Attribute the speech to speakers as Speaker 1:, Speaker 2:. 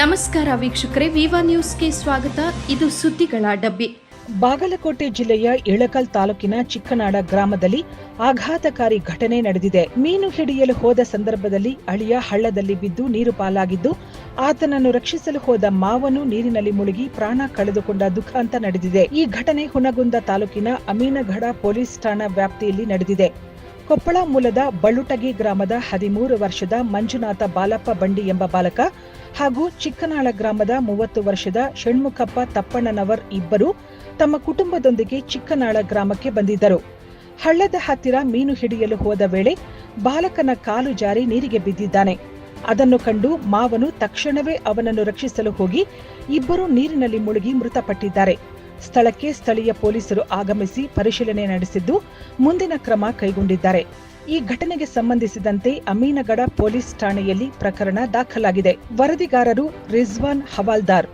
Speaker 1: ನಮಸ್ಕಾರ ವೀಕ್ಷಕರೇ, ವಿವಾ ನ್ಯೂಸ್ಗೆ ಸ್ವಾಗತ. ಇದು ಸುದ್ದಿಗಳ ಡಬ್ಬಿ.
Speaker 2: ಬಾಗಲಕೋಟೆ ಜಿಲ್ಲೆಯ ಇಳಕಲ್ ತಾಲೂಕಿನ ಚಿಕ್ಕನಾಡ ಗ್ರಾಮದಲ್ಲಿ ಆಘಾತಕಾರಿ ಘಟನೆ ನಡೆದಿದೆ. ಮೀನು ಹಿಡಿಯಲು ಹೋದ ಸಂದರ್ಭದಲ್ಲಿ ಅಳಿಯ ಹಳ್ಳದಲ್ಲಿ ಬಿದ್ದು ನೀರು ಪಾಲಾಗಿದ್ದು, ಆತನನ್ನು ರಕ್ಷಿಸಲು ಹೋದ ಮಾವನು ನೀರಿನಲ್ಲಿ ಮುಳುಗಿ ಪ್ರಾಣ ಕಳೆದುಕೊಂಡ ದುಃಖಾಂತ ನಡೆದಿದೆ. ಈ ಘಟನೆ ಹುನಗುಂದ ತಾಲೂಕಿನ ಅಮೀನಗಢ ಪೊಲೀಸ್ ಠಾಣಾ ವ್ಯಾಪ್ತಿಯಲ್ಲಿ ನಡೆದಿದೆ. ಕೊಪ್ಪಳ ಮೂಲದ ಬಳ್ಳುಟಗಿ ಗ್ರಾಮದ ಹದಿಮೂರು ವರ್ಷದ ಮಂಜುನಾಥ ಬಾಲಪ್ಪ ಬಂಡಿ ಎಂಬ ಬಾಲಕ ಹಾಗೂ ಚಿಕ್ಕನಾಳ ಗ್ರಾಮದ ಮೂವತ್ತು ವರ್ಷದ ಷಣ್ಮುಖಪ್ಪ ತಪ್ಪಣ್ಣನವರ್ ಇಬ್ಬರು ತಮ್ಮ ಕುಟುಂಬದೊಂದಿಗೆ ಚಿಕ್ಕನಾಳ ಗ್ರಾಮಕ್ಕೆ ಬಂದಿದ್ದರು. ಹಳ್ಳದ ಹತ್ತಿರ ಮೀನು ಹಿಡಿಯಲು ಹೋದ ವೇಳೆ ಬಾಲಕನ ಕಾಲು ಜಾರಿ ನೀರಿಗೆ ಬಿದ್ದಿದ್ದಾನೆ. ಅದನ್ನು ಕಂಡು ಮಾವನು ತಕ್ಷಣವೇ ಅವನನ್ನು ರಕ್ಷಿಸಲು ಹೋಗಿ ಇಬ್ಬರು ನೀರಿನಲ್ಲಿ ಮುಳುಗಿ ಮೃತಪಟ್ಟಿದ್ದಾರೆ. ಸ್ಥಳಕ್ಕೆ ಸ್ಥಳೀಯ ಪೊಲೀಸರು ಆಗಮಿಸಿ ಪರಿಶೀಲನೆ ನಡೆಸಿದ್ದು ಮುಂದಿನ ಕ್ರಮ ಕೈಗೊಂಡಿದ್ದಾರೆ. ಈ ಘಟನೆಗೆ ಸಂಬಂಧಿಸಿದಂತೆ ಅಮೀನಗಡ ಪೊಲೀಸ್ ಠಾಣೆಯಲ್ಲಿ ಪ್ರಕರಣ ದಾಖಲಾಗಿದೆ. ವರದಿಗಾರರು ರಿಜ್ವಾನ್ ಹವಾಲ್ದಾರ್.